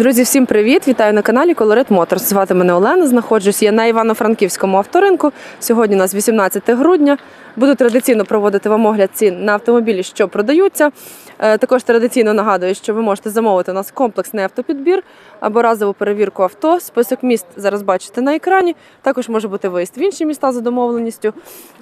Друзі, всім привіт! Вітаю на каналі Colorit Motors. Звати мене Олена. Знаходжусь я на Івано-Франківському авторинку. Сьогодні у нас 18 грудня. Буду традиційно проводити вам огляд цін на автомобілі, що продаються. Е, Також традиційно нагадую, що ви можете замовити у нас комплексний автопідбір або разову перевірку авто. Список міст зараз бачите на екрані. Також може бути виїзд в інші міста за домовленістю.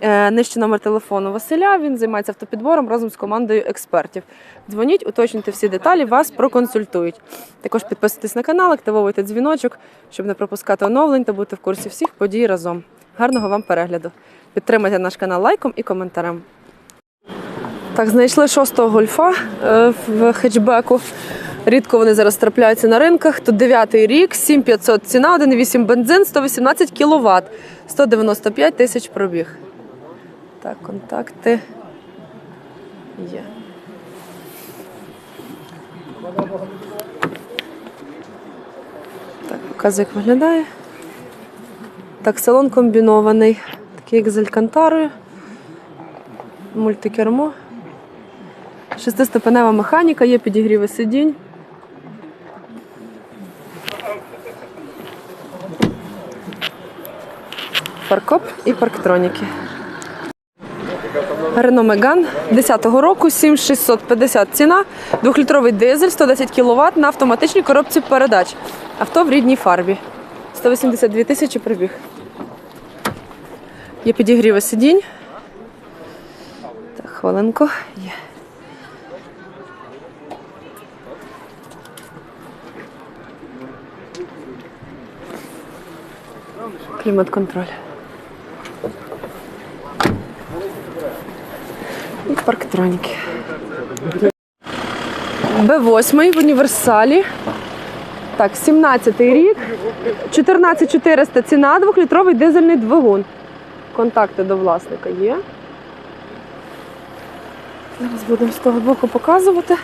Е, Нижче номер телефону Василя. Він займається автопідбором разом з командою експертів. Дзвоніть, уточнюйте всі деталі, вас проконсультують. Також підписуйтесь на канал, активовуйте дзвіночок, щоб не пропускати оновлень та бути в курсі всіх подій разом. Гарного вам перегляду! Підтримайте наш канал лайком і коментарем. Так, знайшли шостого гольфа е, в хетчбеку. Рідко вони зараз трапляються на ринках. Тут дев'ятий рік, 7500 ціна, 1,8 бензин, 118 кВт, 195 тисяч пробіг. Так, контакти є. Показую, як виглядає. Так, салон комбінований, такий як з алькантарою. Мультикермо. Шестиступенева механіка, є підігріви сидінь. Паркоп і парктроніки. Рено Меган 10-го року, 7650 ціна, 2-літровий дизель, 110 кВт на автоматичній коробці передач. Авто в рідній фарбі. 182 тисячі пробіг. Є підігріви сидінь. Так, хвилинку. Є. Клімат-контроль. І парктроніки. Б8 в універсалі. Так, 17-й рік. 14400 ціна, 2-літровий дизельний двигун. Контакти до власника є. Зараз будемо з того боку показувати.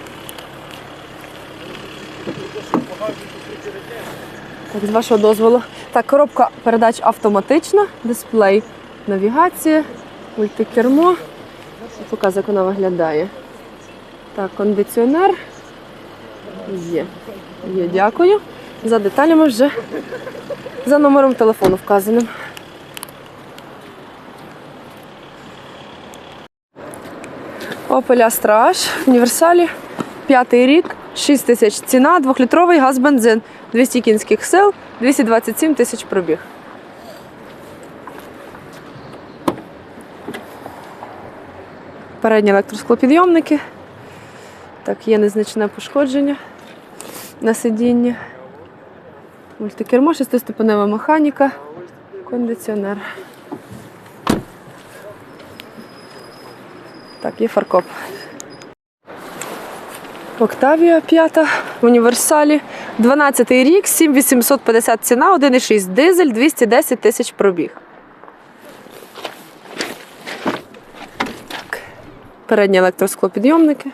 Так, з вашого дозволу. Так, коробка передач автоматична, дисплей, навігація, мультикермо. Показую, як вона виглядає. Так, кондиціонер. Є. Є, дякую. За деталями вже за номером телефону вказаним. Opel Astra H універсалі. П'ятий рік, 6 тисяч ціна, 2-літровий газ бензин, 200 кінських сил, 227 тисяч пробіг. Передні електросклопідйомники. Так, є незначне пошкодження на сидінні. Мультикермо, шестиступенева механіка, кондиціонер. Так, є фаркоп. Октавія п'ята в універсалі. 12 рік, 7850 ціна, 1,6 дизель, 210 тисяч пробіг. Так. Передні електросклопідйомники.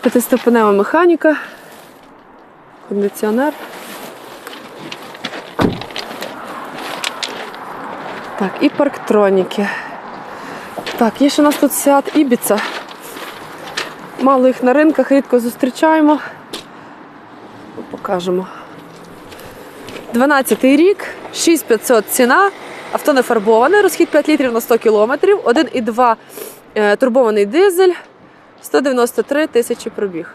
П'ятиступенева механіка, кондиціонер. Так, і парктроніки. Так, є ще у нас тут Seat Ibiza. Мало їх на ринках, рідко зустрічаємо. Покажемо. 12-й рік, 6500 ціна, авто не фарбоване, розхід 5 літрів на 100 кілометрів, 1,2 е, турбований дизель, 193 тисячі пробіг.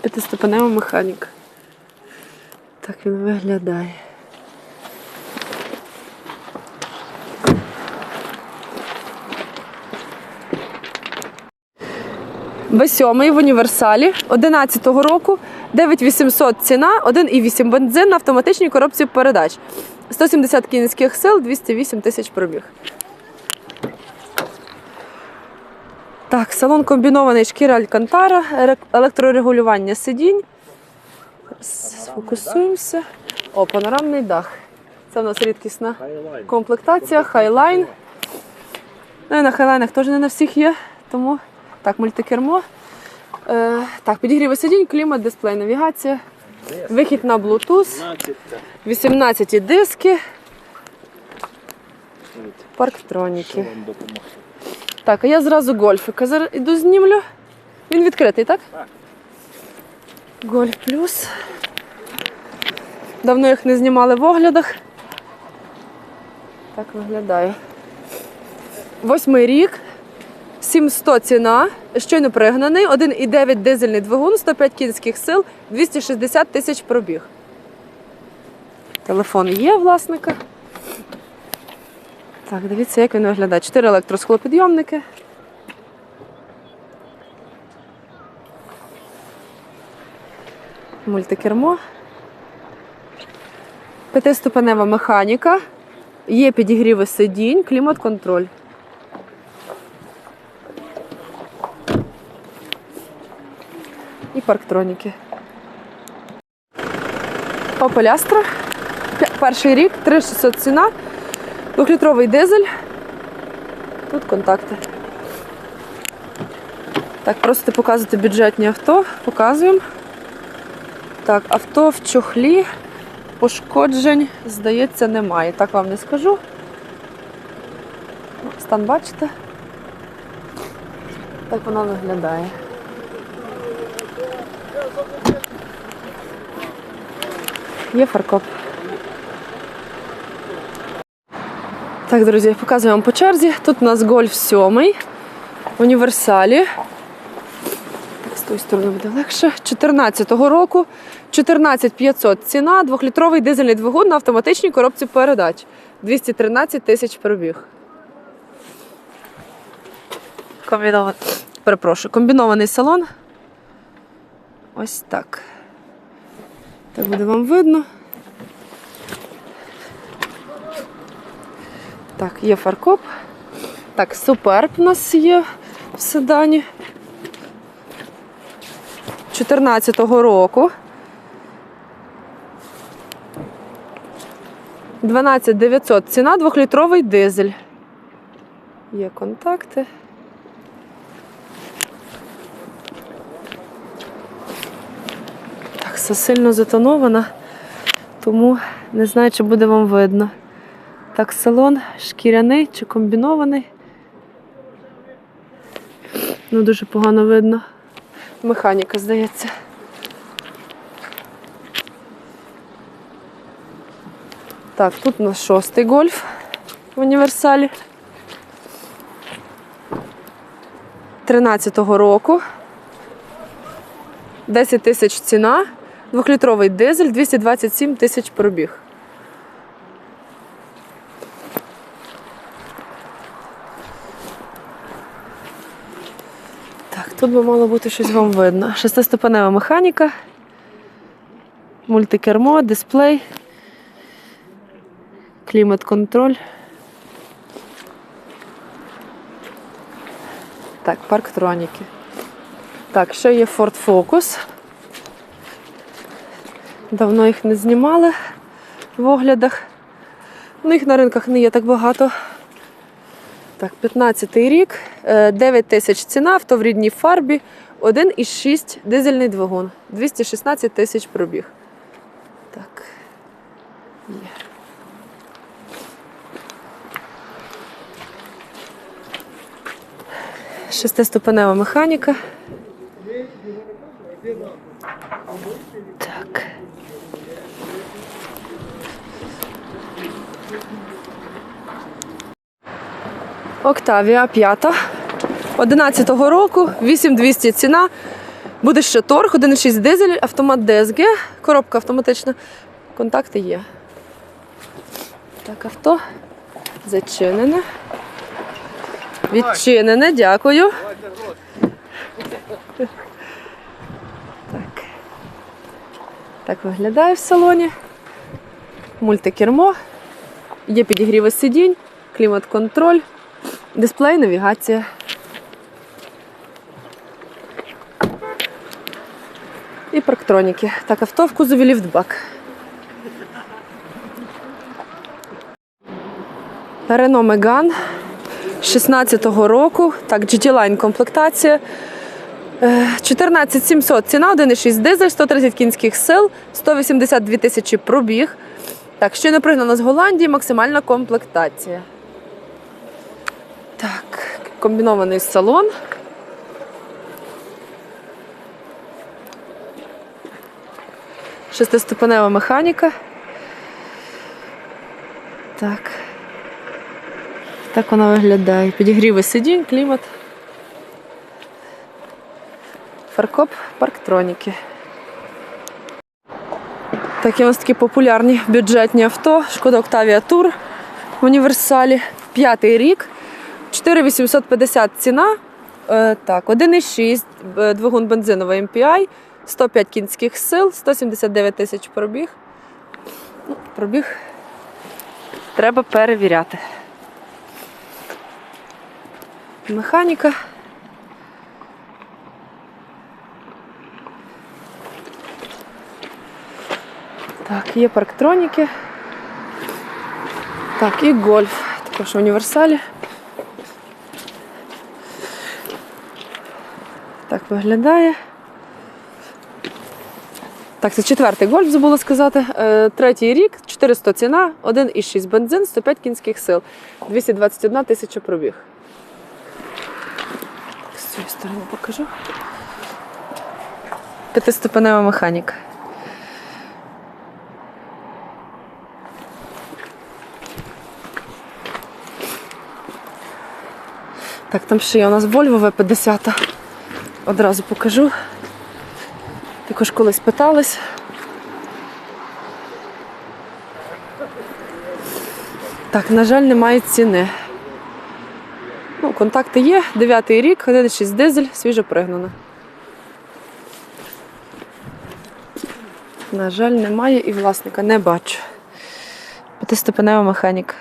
П'ятиступенева механіка. Так він виглядає. Б7 в універсалі 11-го року, 9800 ціна, 1,8 бензин на автоматичній коробці передач. 170 кінських сил, 208 тисяч пробіг. Так, салон комбінований шкіра Алькантара, електрорегулювання сидінь. Сфокусуємося. О, панорамний дах. Це в нас рідкісна комплектація, хайлайн. Ну і на хайлайнах теж не на всіх є, тому так, мультикермо. Е, так, підігріви сидінь, клімат, дисплей, навігація, вихід на Bluetooth, 18 диски, парктроніки. Так, а я зразу гольфика зараз іду знімлю. Він відкритий, так? Так. Гольф плюс. Давно їх не знімали в оглядах. Так виглядає. Восьмий рік. 700 ціна, щойно пригнаний, 1,9 дизельний двигун, 105 кінських сил, 260 тисяч пробіг. Телефон є власника. Так, дивіться, як він виглядає. Чотири електросклопідйомники. Мультикермо. П'ятиступенева механіка. Є підігріви сидінь, клімат-контроль. І парктроніки. Opel Astra. Перший рік, 3600 ціна. Двохлітровий дизель. Тут контакти. Так, просто показувати бюджетні авто. Показуємо. Так, авто в чохлі. Пошкоджень, здається, немає. Так вам не скажу. Стан бачите? Так воно виглядає. Є фаркоп. Так, друзі, показую вам по черзі. Тут у нас гольф 7, універсалі. Так, з тої сторони буде легше. 14-го року. 14500 ціна, двохлітровий дизельний двигун на автоматичній коробці передач. 213 тисяч пробіг. Комбінований. Перепрошую, комбінований салон. Ось так. Так буде вам видно. Так, є фаркоп. Так, суперб у нас є в седані. 14-го року. 12 900 ціна, двохлітровий дизель. Є контакти. Все сильно затонована, тому не знаю, чи буде вам видно. Так, салон шкіряний чи комбінований. Ну, дуже погано видно. Механіка, здається. Так, тут у нас шостий гольф в універсалі. 13-го року. 10 тисяч ціна. Двохлітровий дизель, 227 тисяч пробіг. Так, тут би мало бути щось вам видно. Шестиступенева механіка, мультикермо, дисплей, клімат-контроль. Так, парктроніки. Так, ще є Ford Focus. Давно їх не знімали в оглядах. Ну, їх на ринках не є так багато. Так, 15-й рік, е, 9 тисяч ціна, авто в рідній фарбі, 1,6 дизельний двигун, 216 тисяч пробіг. Так. Є. Шестиступенева механіка. Октавія п'ята. 11-го року, 8200 ціна. Буде ще торг, 1,6 дизель, автомат DSG, коробка автоматична. Контакти є. Так, авто зачинене. Відчинене, дякую. Так. Так виглядає в салоні. Мультикермо. Є підігріви сидінь, клімат-контроль, дисплей, навігація. І парктроніки. Так, авто в кузові ліфтбак. Renault Megane 16-го року. Так, GT-Line комплектація. Е, 14 700 ціна, 1,6 дизель, 130 кінських сил, 182 тисячі пробіг. Так, ще не пригнано з Голландії, максимальна комплектація. Так, комбінований салон. Шестиступенева механіка. Так. Так вона виглядає. Підігріви сидінь, клімат. Фаркоп, парктроніки. Так, є у нас такі популярні бюджетні авто. Шкода Octavia Tour в універсалі. П'ятий рік. 4850 ціна. Е, так, 1,6 е, двигун бензиновий MPI, 105 кінських сил, 179 тисяч пробіг. Ну, пробіг треба перевіряти. Механіка. Так, є парктроніки. Так, і гольф. Також в універсалі. Так виглядає. Так, це четвертий гольф, забула сказати. Е, третій рік, 400 ціна, 1,6 бензин, 105 кінських сил, 221 тисяча пробіг. З цієї сторони покажу. П'ятиступенева механіка. Так, там ще є у нас Volvo V50. Одразу покажу. Також колись питались. Так, на жаль, немає ціни. Ну, контакти є. Дев'ятий рік, 1,6 дизель, свіжо пригнана. На жаль, немає і власника не бачу. П'ятиступенева механіка.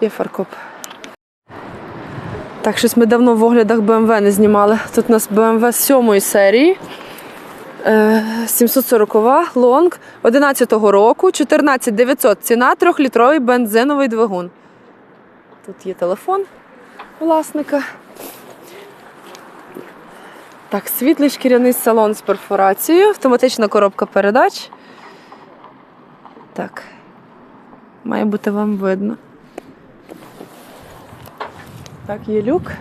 Є фаркоп. Так, щось ми давно в оглядах BMW не знімали. Тут у нас BMW 7 серії. Е, 740 лонг 11-го року, 14900 ціна, 3-літровий бензиновий двигун. Тут є телефон власника. Так, світлий шкіряний салон з перфорацією, автоматична коробка передач. Так, має бути вам видно. Так, є люк.